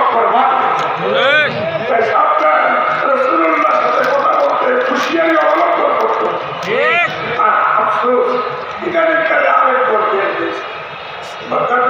পেশাব করবা পেশাবটা রসুল্লাহ সাথে কথা বলতে খুশিয়ারি অবলম্বন করতো আর আফসোস ইদানিং কালে আরেক বলতে বাচ্চাটা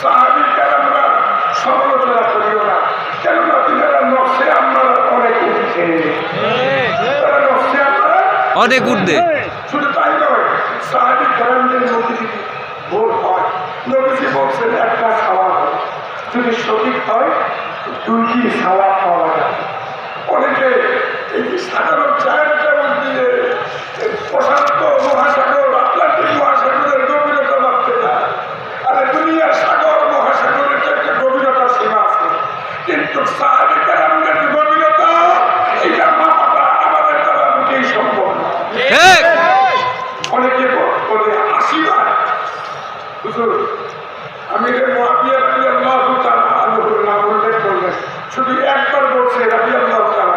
সাহাবির আমরা সমালোচনা করিও না। কেননা তিনারা নকশে আপনারা অনেক উঠছে। তারা নকশে আপনারা অনেক উঠবে। শুধু তাই নয় সাহাবির গ্রামদের নদী ভোট হয় নদীজি বলছেন একটা খাওয়া হয়। যদি সঠিক হয় দুইটি খাওয়া পাওয়া যায়। অনেকে এই সাধারণ চায় হুজুর আমিরে রাবি আল্লাহ তালা বললেন বললেন শুধু একবার বলছে রাবি আল্লাহ তালা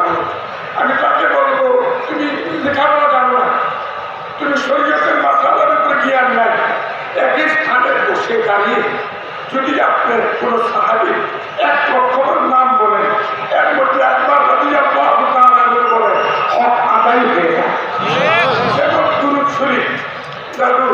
আমি তাকে বলব তুমি লেখাপড়া জানো না? তুমি শরীয়তের মাথাদার উপরে জ্ঞান নাই। একই স্থানে বসে দাঁড়িয়ে যদি আপনার কোনো সাহাবি এক লক্ষবার নাম বলেন এর মধ্যে একবার রাবি আল্লাহ তালা বলেন হক আদায় হয়ে যায়। যেমন দুরুদ শরীফ দাদুর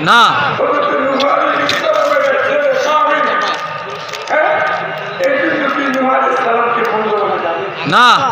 না। না।